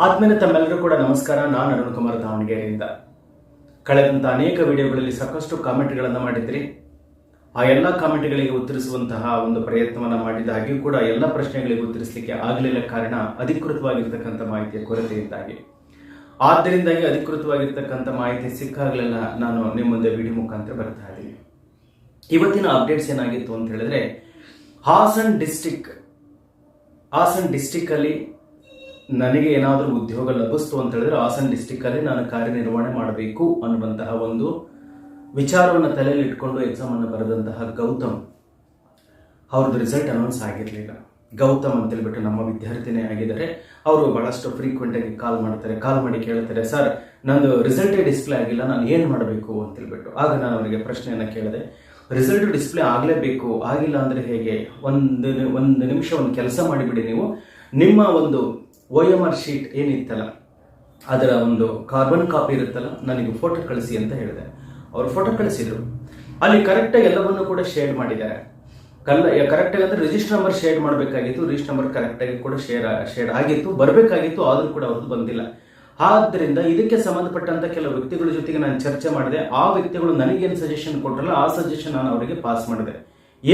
ಆದ್ಮೇಲೆ ತಮ್ಮೆಲ್ಲರೂ ಕೂಡ ನಮಸ್ಕಾರ. ನಾನು ಅರುಣ್ ಕುಮಾರ್ ದಾವಣಗೆರೆಯಿಂದ. ಕಳೆದಂತ ಅನೇಕ ವಿಡಿಯೋಗಳಲ್ಲಿ ಸಾಕಷ್ಟು ಕಾಮೆಂಟ್ಗಳನ್ನು ಮಾಡಿದ್ರಿ. ಆ ಎಲ್ಲ ಕಾಮೆಂಟ್ಗಳಿಗೆ ಉತ್ತರಿಸುವಂತಹ ಒಂದು ಪ್ರಯತ್ನವನ್ನು ಮಾಡಿದಾಗಿಯೂ ಕೂಡ ಎಲ್ಲ ಪ್ರಶ್ನೆಗಳಿಗೆ ಉತ್ತರಿಸಲಿಕ್ಕೆ ಆಗಲಿಲ್ಲ ಕಾರಣ ಅಧಿಕೃತವಾಗಿರ್ತಕ್ಕಂಥ ಮಾಹಿತಿಯ ಕೊರತೆಯಿಂದಾಗಿ. ಆದ್ದರಿಂದಾಗಿ ಅಧಿಕೃತವಾಗಿರ್ತಕ್ಕಂಥ ಮಾಹಿತಿ ಸಿಕ್ಕಾಗಲೆಲ್ಲ. ನಾನು ನಿಮ್ಮ ಮುಂದೆ ವಿಡಿಯೋ ಮುಖಾಂತರ ಬರ್ತಾ ಇದ್ದೀನಿ. ಇವತ್ತಿನ ಅಪ್ಡೇಟ್ಸ್ ಏನಾಗಿತ್ತು ಅಂತ ಹೇಳಿದ್ರೆ, ಹಾಸನ್ ಡಿಸ್ಟಿಕ್ ಹಾಸನ್ ಡಿಸ್ಟಿಕ್ ಅಲ್ಲಿ ನನಗೆ ಏನಾದರೂ ಉದ್ಯೋಗ ಲಭಿಸ್ತು ಅಂತ ಹೇಳಿದ್ರೆ ಹಾಸನ್ ಡಿಸ್ಟಿಕ್ ಅಲ್ಲಿ ನಾನು ಕಾರ್ಯನಿರ್ವಹಣೆ ಮಾಡಬೇಕು ಅನ್ನುವಂತಹ ಒಂದು ವಿಚಾರವನ್ನು ತಲೆಯಲ್ಲಿ ಇಟ್ಕೊಂಡು ಎಕ್ಸಾಮ್ ಅನ್ನು ಬರೆದಂತಹ ಗೌತಮ್. ಅವ್ರದ್ದು ರಿಸಲ್ಟ್ ಅನೌನ್ಸ್ ಆಗಿರಲಿಲ್ಲ. ಗೌತಮ್ ಅಂತ ಹೇಳ್ಬಿಟ್ಟು ನಮ್ಮ ವಿದ್ಯಾರ್ಥಿನೇ ಆಗಿದ್ದಾರೆ. ಅವರು ಬಹಳಷ್ಟು ಫ್ರೀಕ್ವೆಂಟ್ ಆಗಿ ಕಾಲ್ ಮಾಡ್ತಾರೆ. ಕಾಲ್ ಮಾಡಿ ಕೇಳ್ತಾರೆ, ಸರ್, ನಂದು ರಿಸಲ್ಟೇ ಡಿಸ್ಪ್ಲೇ ಆಗಿಲ್ಲ, ನಾನು ಏನು ಮಾಡಬೇಕು? ಅಂತ ಹೇಳ್ಬಿಟ್ಟು. ಆಗ ನಾನು ಅವರಿಗೆ ಪ್ರಶ್ನೆಯನ್ನು ಕೇಳಿದೆ. ರಿಸಲ್ಟ್ ಡಿಸ್ಪ್ಲೇ ಆಗಲೇಬೇಕು, ಆಗಿಲ್ಲ ಅಂದರೆ ಹೇಗೆ? ಒಂದು ಒಂದು ನಿಮಿಷ ಒಂದು ಕೆಲಸ ಮಾಡಿಬಿಡಿ ನೀವು. ನಿಮ್ಮ ಒಂದು ಒ ಎಂ ಆರ್ ಶೀಟ್ ಏನಿತ್ತಲ್ಲ, ಅದರ ಒಂದು ಕಾರ್ಬನ್ ಕಾಪಿ ಇರುತ್ತಲ್ಲ, ನನಗೆ ಫೋಟೋ ಕಳಿಸಿ ಅಂತ ಹೇಳಿದೆ. ಅವರು ಫೋಟೋ ಕಳಿಸಿದರು. ಅಲ್ಲಿ ಕರೆಕ್ಟಾಗಿ ಎಲ್ಲವನ್ನು ಕೂಡ ಶೇರ್ ಮಾಡಿದ್ದಾರೆ. ಕಲ್ಲ ಕರೆಕ್ಟಾಗಿ ಅಂದ್ರೆ ರಿಜಿಸ್ಟರ್ ನಂಬರ್ ಶೇರ್ ಮಾಡಬೇಕಾಗಿತ್ತು ರಿಜಿಸ್ಟರ್ ನಂಬರ್ ಕರೆಕ್ಟಾಗಿ ಕೂಡ ಶೇರ್ ಶೇರ್ ಆಗಿತ್ತು, ಬರಬೇಕಾಗಿತ್ತು, ಆದರೂ ಕೂಡ ಅವ್ರದ್ದು ಬಂದಿಲ್ಲ. ಆದ್ದರಿಂದ ಇದಕ್ಕೆ ಸಂಬಂಧಪಟ್ಟಂಥ ಕೆಲವು ವ್ಯಕ್ತಿಗಳ ಜೊತೆಗೆ ನಾನು ಚರ್ಚೆ ಮಾಡಿದೆ. ಆ ವ್ಯಕ್ತಿಗಳು ನನಗೇನು ಸಜೆಷನ್ ಕೊಟ್ಟರಲ್ಲ ಆ ಸಜೆಷನ್ ನಾನು ಅವರಿಗೆ ಪಾಸ್ ಮಾಡಿದೆ.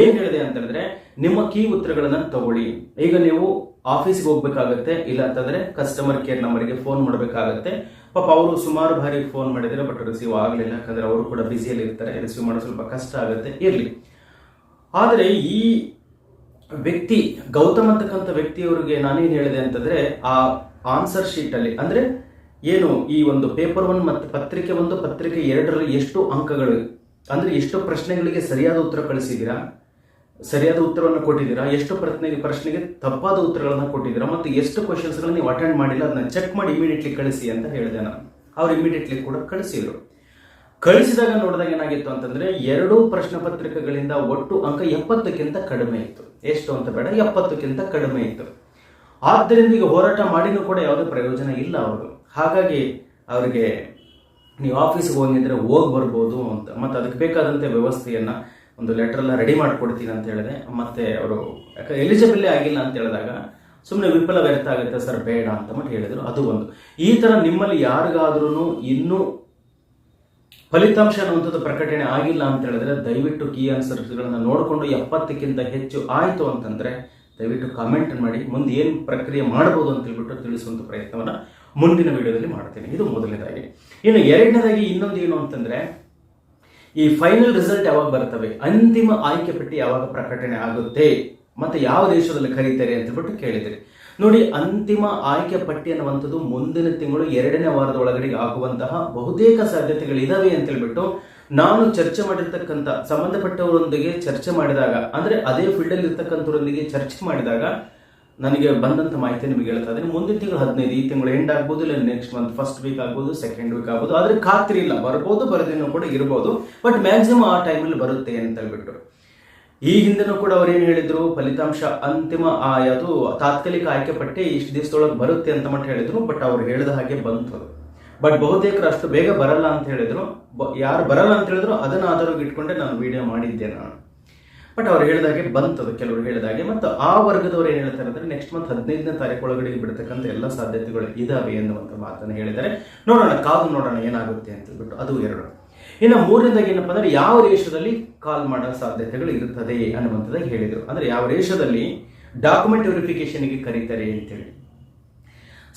ಏನ್ ಹೇಳಿದೆ ಅಂತ ಹೇಳಿದ್ರೆ, ನಿಮ್ಮ ಕೀ ಉತ್ತರಗಳನ್ನ ತಗೊಳ್ಳಿ. ಈಗ ನೀವು ಆಫೀಸ್ಗೆ ಹೋಗ್ಬೇಕಾಗತ್ತೆ, ಇಲ್ಲ ಅಂತಂದ್ರೆ ಕಸ್ಟಮರ್ ಕೇರ್ ನಂಬರ್ಗೆ ಫೋನ್ ಮಾಡಬೇಕಾಗತ್ತೆ. ಪಾಪ ಅವರು ಸುಮಾರು ಬಾರಿ ಫೋನ್ ಮಾಡಿದ್ರೆ ಬಟ್ ರಿಸೀವ್ ಆಗಲಿಲ್ಲ, ಯಾಕಂದ್ರೆ ಅವರು ಕೂಡ ಬ್ಯುಸಿಯಲ್ಲಿ ಇರ್ತಾರೆ ರಿಸೀವ್ ಮಾಡೋದು ಸ್ವಲ್ಪ ಕಷ್ಟ ಆಗುತ್ತೆ, ಇರಲಿ. ಆದರೆ ಈ ವ್ಯಕ್ತಿ, ಗೌತಮ್ ಅಂತಕ್ಕಂಥ ವ್ಯಕ್ತಿಯವರಿಗೆ ನಾನೇನು ಹೇಳಿದೆ ಅಂತಂದ್ರೆ, ಆ ಆನ್ಸರ್ ಶೀಟ್ ಅಲ್ಲಿ, ಅಂದ್ರೆ ಏನು, ಈ ಒಂದು ಪೇಪರ್ ಒನ್ ಮತ್ತು ಪತ್ರಿಕೆ ಒಂದು, ಪತ್ರಿಕೆ ಎರಡರಲ್ಲಿ ಎಷ್ಟು ಅಂಕಗಳು, ಅಂದ್ರೆ ಎಷ್ಟು ಪ್ರಶ್ನೆಗಳಿಗೆ ಸರಿಯಾದ ಉತ್ತರ ಕಳಿಸಿದ್ದೀರಾ ಸರಿಯಾದ ಉತ್ತರವನ್ನು ಕೊಟ್ಟಿದ್ದೀರಾ? ಎಷ್ಟು ಪ್ರಶ್ನೆಗೆ ಪ್ರಶ್ನೆಗೆ ತಪ್ಪಾದ ಉತ್ತರಗಳನ್ನು ಕೊಟ್ಟಿದ್ದೀರಾ? ಮತ್ತು ಎಷ್ಟು ಕ್ವಶನ್ಸ್ಗಳನ್ನ ನೀವು ಅಟೆಂಡ್ ಮಾಡಿಲ್ಲ, ಅದನ್ನ ಚೆಕ್ ಮಾಡಿ ಇಮಿಡಿಯೇಟ್ಲಿ ಕಳಿಸಿ ಅಂತ ಹೇಳಿದೆ ನಾನು. ಅವ್ರು ಇಮಿಡಿಯೇಟ್ಲಿ ಕೂಡ ಕಳಿಸಿದ್ರು. ಕಳಿಸಿದಾಗ ನೋಡಿದಾಗ ಏನಾಗಿತ್ತು ಅಂತಂದ್ರೆ, ಎರಡೂ ಪ್ರಶ್ನೆ ಪತ್ರಿಕೆಗಳಿಂದ ಒಟ್ಟು ಅಂಕ ಎಪ್ಪತ್ತಕ್ಕಿಂತ ಕಡಿಮೆ ಇತ್ತು. ಎಷ್ಟು ಅಂತ ಬೇಡ, ಎಪ್ಪತ್ತಕ್ಕಿಂತ ಕಡಿಮೆ ಇತ್ತು. ಆದ್ದರಿಂದ ಈಗ ಹೋರಾಟ ಮಾಡಿದ್ರು ಕೂಡ ಯಾವುದೇ ಪ್ರಯೋಜನ ಇಲ್ಲ ಅವರು ಹಾಗಾಗಿ ಅವರಿಗೆ, ನೀವು ಆಫೀಸ್ಗೆ ಹೋಗಿದ್ರೆ ಹೋಗಿ ಬರ್ಬೋದು ಅಂತ. ಮತ್ತೆ ಅದಕ್ಕೆ ಬೇಕಾದಂತೆ ವ್ಯವಸ್ಥೆಯನ್ನ ಒಂದು ಲೆಟರ್ ಎಲ್ಲ ರೆಡಿ ಮಾಡಿಕೊಡ್ತೀನಿ ಅಂತ ಹೇಳಿದೆ ಮತ್ತೆ ಅವರು ಯಾಕೆ ಎಲಿಜಿಬಲ್ ಆಗಿಲ್ಲ ಅಂತ ಹೇಳಿದಾಗ ಸುಮ್ಮನೆ ವಿಫಲ ವ್ಯರ್ಥ ಆಗುತ್ತೆ, ಸರ್, ಬೇಡ ಅಂತ ಮಟ್ಟಿ ಹೇಳಿದ್ರು. ಅದು ಒಂದು. ಈ ತರ ನಿಮ್ಮಲ್ಲಿ ಯಾರಿಗಾದ್ರೂ ಇನ್ನೂ ಫಲಿತಾಂಶ ಅನ್ನುವಂಥದ್ದು ಪ್ರಕಟಣೆ ಆಗಿಲ್ಲ ಅಂತ ಹೇಳಿದ್ರೆ, ದಯವಿಟ್ಟು ಕೀ ಆನ್ಸರ್ಸ್ಗಳನ್ನ ನೋಡಿಕೊಂಡು ಎಪ್ಪತ್ತಕ್ಕಿಂತ ಹೆಚ್ಚು ಆಯಿತು ಅಂತಂದ್ರೆ, ದಯವಿಟ್ಟು ಕಾಮೆಂಟ್ ಮಾಡಿ, ಮುಂದೆ ಏನು ಪ್ರಕ್ರಿಯೆ ಮಾಡಬಹುದು ಅಂತ ಹೇಳ್ಬಿಟ್ಟು ತಿಳಿಸುವಂಥ ಪ್ರಯತ್ನವನ್ನ ಮುಂದಿನ ವಿಡಿಯೋದಲ್ಲಿ ಮಾಡ್ತೀನಿ. ಇದು ಮೊದಲನೇದಾಗಿ. ಇನ್ನು ಎರಡನೇದಾಗಿ ಇನ್ನೊಂದು ಏನು ಅಂತಂದ್ರೆ ಈ ಫೈನಲ್ ರಿಸಲ್ಟ್ ಯಾವಾಗ ಬರ್ತವೆ? ಅಂತಿಮ ಆಯ್ಕೆ ಪಟ್ಟಿ ಯಾವಾಗ ಪ್ರಕಟಣೆ ಆಗುತ್ತೆ? ಮತ್ತೆ ಯಾವ ದೇಶದಲ್ಲಿ ಕರೀತಾರೆ ಅಂತ ಹೇಳ್ಬಿಟ್ಟು ಕೇಳಿದರೆ. ನೋಡಿ, ಅಂತಿಮ ಆಯ್ಕೆ ಪಟ್ಟಿ ಅನ್ನುವಂಥದ್ದು ಮುಂದಿನ ತಿಂಗಳು ಎರಡನೇ ವಾರದ ಒಳಗಡೆ ಆಗುವಂತಹ ಬಹುತೇಕ ಸಾಧ್ಯತೆಗಳಿದಾವೆ ಅಂತ ಹೇಳ್ಬಿಟ್ಟು ನಾನು ಚರ್ಚೆ ಮಾಡಿರ್ತಕ್ಕಂಥ ಸಂಬಂಧಪಟ್ಟವರೊಂದಿಗೆ ಚರ್ಚೆ ಮಾಡಿದಾಗ, ಅಂದ್ರೆ ಅದೇ ಫೀಲ್ಡ್ ಅಲ್ಲಿ ಇರ್ತಕ್ಕಂಥವರೊಂದಿಗೆ ಚರ್ಚೆ ಮಾಡಿದಾಗ ನನಗೆ ಬಂದಂತ ಮಾಹಿತಿ ನಿಮಗೆ ಹೇಳ್ತಾ ಇದ್ದೀನಿ. ಮುಂದಿನ ತಿಂಗಳು ಹದಿನೈದು, ಈ ತಿಂಗಳು ಎಂಡ್ ಆಗ್ಬೋದು, ಇಲ್ಲ ನೆಕ್ಸ್ಟ್ ಮಂತ್ ಫಸ್ಟ್ ವೀಕ್ ಆಗ್ಬೋದು ಸೆಕೆಂಡ್ ವೀಕ್ ಆಗ್ಬೋದು. ಆದ್ರೆ ಖಾತ್ರಿ ಇಲ್ಲ. ಬರ್ಬೋದು, ಬರದೇನು ಕೂಡ ಇರ್ಬೋದು. ಬಟ್ ಮ್ಯಾಕ್ಸಿಮಮ್ ಆ ಟೈಮಲ್ಲಿ ಬರುತ್ತೆ ಅಂತ ಹೇಳ್ಬಿಟ್ಟು ಈ ಹಿಂದೆನೂ ಕೂಡ ಅವ್ರು ಏನು ಹೇಳಿದ್ರು? ಫಲಿತಾಂಶ ಅಂತಿಮ ಯಾವುದು ತಾತ್ಕಾಲಿಕ ಆಯ್ಕೆ ಪಟ್ಟಿ ಇಷ್ಟು ದಿವಸದೊಳಗೆ ಬರುತ್ತೆ ಅಂತ ಮಟ್ಟ ಹೇಳಿದ್ರು. ಬಟ್ ಅವ್ರು ಹೇಳಿದ ಹಾಗೆ ಬಂತು ಬಟ್ ಬಹುತೇಕರು ಅಷ್ಟು ಬೇಗ ಬರಲ್ಲ ಅಂತ ಹೇಳಿದ್ರು. ಯಾರು ಬರಲ್ಲ ಅಂತ ಹೇಳಿದ್ರು, ಅದನ್ನ ಆಧಾರವಾಗಿ ಇಟ್ಕೊಂಡೆ ನಾನು ವಿಡಿಯೋ ಮಾಡಿದ್ದೆ ನಾನು. ಬಟ್ ಅವ್ರು ಹೇಳಿದಾಗೆ ಬಂತದು. ಕೆಲವರು ಹೇಳಿದಾಗೆ. ಮತ್ತು ಆ ವರ್ಗದವರು ಏನು ಹೇಳ್ತಾರೆ ಅಂದ್ರೆ ನೆಕ್ಸ್ಟ್ ಮಂತ್ ಹದಿನೈದನೇ ತಾರೀಕು ಒಳಗಡೆ ಬಿಡ್ತಕ್ಕಂಥ ಎಲ್ಲ ಸಾಧ್ಯತೆಗಳು ಇದಾವೆ ಎನ್ನುವಂಥ ಮಾತನ್ನು ಹೇಳಿದ್ದಾರೆ. ನೋಡೋಣ, ಕಾದು ನೋಡೋಣ ಏನಾಗುತ್ತೆ ಅಂತ ಹೇಳ್ಬಿಟ್ಟು ಅದು ಎರಡು. ಇನ್ನು ಮೂರನೇದಾಗಿ ಏನಪ್ಪಾ ಅಂದ್ರೆ, ಯಾವ ದೇಶದಲ್ಲಿ ಕಾಲ್ ಮಾಡೋ ಸಾಧ್ಯತೆಗಳು ಇರುತ್ತದೆ ಅನ್ನುವಂಥದ್ದಾಗಿ ಹೇಳಿದರು. ಅಂದ್ರೆ ಯಾವ ದೇಶದಲ್ಲಿ ಡಾಕ್ಯುಮೆಂಟ್ ವೆರಿಫಿಕೇಶನ್ಗೆ ಕರೀತಾರೆ ಅಂತೇಳಿ.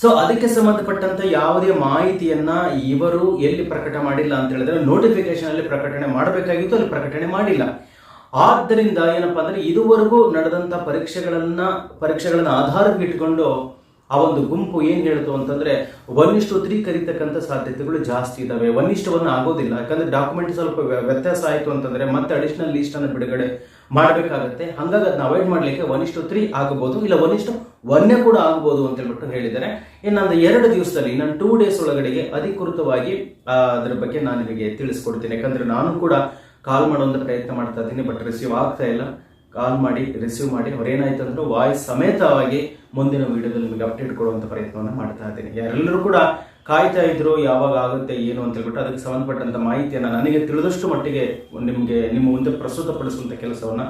ಸೊ ಅದಕ್ಕೆ ಸಂಬಂಧಪಟ್ಟಂತ ಯಾವುದೇ ಮಾಹಿತಿಯನ್ನ ಇವರು ಎಲ್ಲಿ ಪ್ರಕಟ ಮಾಡಿಲ್ಲ ಅಂತ ಹೇಳಿದ್ರೆ ನೋಟಿಫಿಕೇಶನ್ ಅಲ್ಲಿ ಪ್ರಕಟಣೆ ಮಾಡಬೇಕಾಗಿತ್ತು, ಅಲ್ಲಿ ಪ್ರಕಟಣೆ ಮಾಡಿಲ್ಲ. ಆದ್ದರಿಂದ ಏನಪ್ಪ ಅಂದ್ರೆ ಇದುವರೆಗೂ ನಡೆದಂತ ಪರೀಕ್ಷೆಗಳನ್ನ ಪರೀಕ್ಷೆಗಳನ್ನ ಆಧಾರಕ್ಕೆ ಇಟ್ಕೊಂಡು ಆ ಒಂದು ಗುಂಪು ಏನ್ ಹೇಳ್ತು ಅಂತಂದ್ರೆ ಒನ್ ತ್ರೀ ಕರೀತಕ್ಕಂಥ ಸಾಧ್ಯತೆಗಳು ಜಾಸ್ತಿ ಇದಾವೆ. ಒನ್ ಆಗೋದಿಲ್ಲ. ಯಾಕಂದ್ರೆ ಡಾಕ್ಯುಮೆಂಟ್ ಸ್ವಲ್ಪ ವ್ಯ- ವ್ಯತ್ಯಾಸ ಆಯಿತು ಅಂತಂದ್ರೆ ಮತ್ತೆ ಅಡಿಷನಲ್ ಲಿಸ್ಟ್ ಅನ್ನು ಬಿಡುಗಡೆ ಮಾಡಬೇಕಾಗತ್ತೆ. ಹಾಗಾಗಿ ಅದನ್ನ ಅವಾಯ್ಡ್ ಮಾಡ್ಲಿಕ್ಕೆ ಒನ್ ತ್ರೀ ಆಗಬಹುದು, ಇಲ್ಲ ಒನ್ ಇಷ್ಟು ಒನ್ನೇ ಕೂಡ ಆಗಬಹುದು ಅಂತ ಹೇಳ್ಬಿಟ್ಟು ಹೇಳಿದ್ದಾರೆ. ಇನ್ನೊಂದು ಎರಡು ದಿವಸದಲ್ಲಿ ನಾನು ಟೂ ಡೇಸ್ ಒಳಗಡೆಗೆ ಅಧಿಕೃತವಾಗಿ ಅದ್ರ ಬಗ್ಗೆ ನಾನು ನಿಮಗೆ ತಿಳಿಸ್ಕೊಡ್ತೀನಿ. ಯಾಕಂದ್ರೆ ನಾನು ಕೂಡ ಕಾಲ್ ಮಾಡುವಂಥ ಪ್ರಯತ್ನ ಮಾಡ್ತಾ ಇದ್ದೀನಿ ಬಟ್ ರಿಸೀವ್ ಆಗ್ತಾ ಇಲ್ಲ. ಕಾಲ್ ಮಾಡಿ ರಿಸೀವ್ ಮಾಡಿ, ಅವ್ರೇನಾಯ್ತು ಅಂದ್ರೆ ವಾಯ್ಸ್ ಸಮೇತವಾಗಿ ಮುಂದಿನ ವಿಡಿಯೋದಲ್ಲಿ ನಿಮಗೆ ಅಪ್ಡೇಟ್ ಕೊಡುವಂತ ಪ್ರಯತ್ನವನ್ನು ಮಾಡ್ತಾ ಇದ್ದೀನಿ. ಯಾರೆಲ್ಲರೂ ಕೂಡ ಕಾಯ್ತಾ ಇದ್ರು, ಯಾವಾಗ ಆಗುತ್ತೆ, ಏನು ಅಂತ ಹೇಳ್ಬಿಟ್ಟು ಅದಕ್ಕೆ ಸಂಬಂಧಪಟ್ಟಂತ ಮಾಹಿತಿಯನ್ನು ನನಗೆ ತಿಳಿದಷ್ಟು ಮಟ್ಟಿಗೆ ನಿಮಗೆ, ನಿಮ್ಮ ಮುಂದೆ ಪ್ರಸ್ತುತಪಡಿಸುವಂಥ ಕೆಲಸವನ್ನ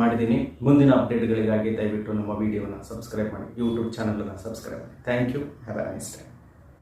ಮಾಡಿದ್ದೀನಿ. ಮುಂದಿನ ಅಪ್ಡೇಟ್ಗಳಿಗಾಗಿ ದಯವಿಟ್ಟು ನಮ್ಮ ವಿಡಿಯೋನ ಸಬ್ಸ್ಕ್ರೈಬ್ ಮಾಡಿ ಯೂಟ್ಯೂಬ್ ಚಾನಲನ್ನು ಸಬ್ಸ್ಕ್ರೈಬ್ ಮಾಡಿ. Thank you have a nice